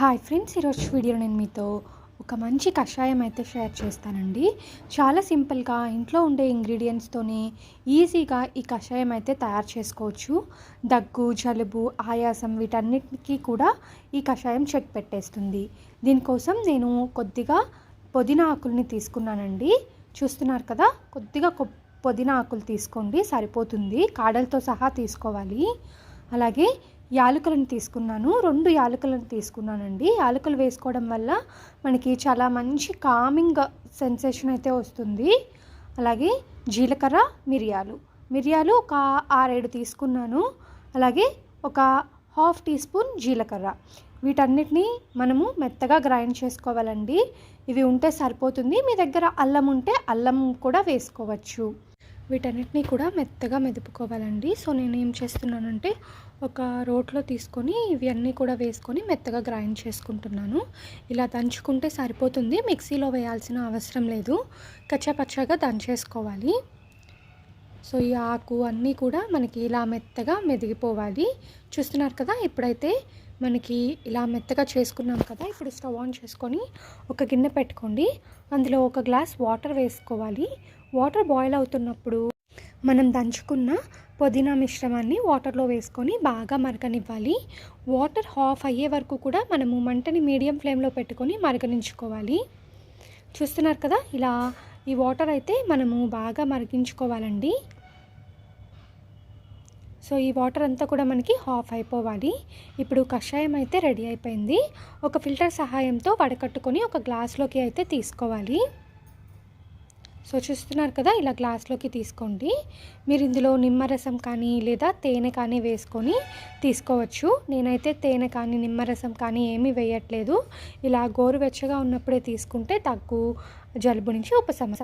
Hi friends ఈరోజు video నేను మీతో ఒక మంచి కషాయం అయితే షేర్ చేస్తానండి. చాలా సింపుల్గా ఇంట్లో ఉండే ఇంగ్రీడియంట్స్తోనే ఈజీగా ఈ కషాయం అయితే తయారు చేసుకోవచ్చు. దగ్గు జలుబు ఆయాసం వీటన్నిటికీ కూడా ఈ కషాయం చెక్ పెట్టేస్తుంది. దీనికోసం నేను కొద్దిగా పుదీనా ఆకుల్ని తీసుకున్నానండి. చూస్తున్నారు కదా కొద్దిగా కొ- పుదీనా ఆకులు తీసుకోండి సరిపోతుంది. కాడలతో సహా తీసుకోవాలి. అలాగే యాలకులను తీసుకున్నాను. రెండు యాలకులను తీసుకున్నానండి. యాలకులు వేసుకోవడం వల్ల మనకి చాలా మంచి కామింగ్ సెన్సేషన్ అయితే వస్తుంది. అలాగే జీలకర్ర మిరియాలు. మిరియాలు ఒక ఆరేడు తీసుకున్నాను. అలాగే ఒక హాఫ్ టీ స్పూన్ జీలకర్ర. వీటన్నిటినీ మనము మెత్తగా గ్రైండ్ చేసుకోవాలండి. ఇవి ఉంటే సరిపోతుంది. మీ దగ్గర అల్లం ఉంటే అల్లం కూడా వేసుకోవచ్చు. వీటన్నిటిని కూడా మెత్తగా మెదుపుకోవాలండి. సో నేను ఏం చేస్తున్నానంటే ఒక రోట్లో తీసుకొని ఇవి అన్నీ కూడా వేసుకొని మెత్తగా గ్రైండ్ చేసుకుంటున్నాను. ఇలా దంచుకుంటే సరిపోతుంది. మిక్సీలో వేయాల్సిన అవసరం లేదు. కచ్చాపచ్చాగా దంచేసుకోవాలి. సో ఈ ఆకు అన్నీ కూడా మనకి ఇలా మెత్తగా మెదిగిపోవాలి. చూస్తున్నారు కదా ఇప్పుడైతే మనకి ఇలా మెత్తగా చేసుకున్నాం కదా ఇప్పుడు స్టవ్ ఆన్ చేసుకొని ఒక గిన్నె పెట్టుకోండి. అందులో ఒక గ్లాస్ వాటర్ వేసుకోవాలి. వాటర్ బాయిల్ అవుతున్నప్పుడు మనం దంచుకున్న పుదీనా మిశ్రమాన్ని వాటర్లో వేసుకొని బాగా మరగనివ్వాలి. వాటర్ హాఫ్ అయ్యే వరకు కూడా మనము మంటని మీడియం ఫ్లేమ్లో పెట్టుకొని మరగనించుకోవాలి. చూస్తున్నారు కదా ఇలా ఈ వాటర్ అయితే మనము బాగా మరిగించుకోవాలండి. సో ఈ వాటర్ అంతా కూడా మనకి హాఫ్ అయిపోవాలి. ఇప్పుడు కషాయం అయితే రెడీ అయిపోయింది. ఒక ఫిల్టర్ సహాయంతో వడకట్టుకొని ఒక గ్లాస్లోకి అయితే తీసుకోవాలి. సో చూస్తున్నారు కదా ఇలా గ్లాస్లోకి తీసుకోండి. మీరు ఇందులో నిమ్మరసం కానీ లేదా తేనె కానీ వేసుకొని తీసుకోవచ్చు. నేనైతే తేనె కానీ నిమ్మరసం కానీ ఏమీ వేయట్లేదు. ఇలా గోరువెచ్చగా ఉన్నప్పుడే తీసుకుంటే దగ్గు జలుబు నుంచి ఉపశమ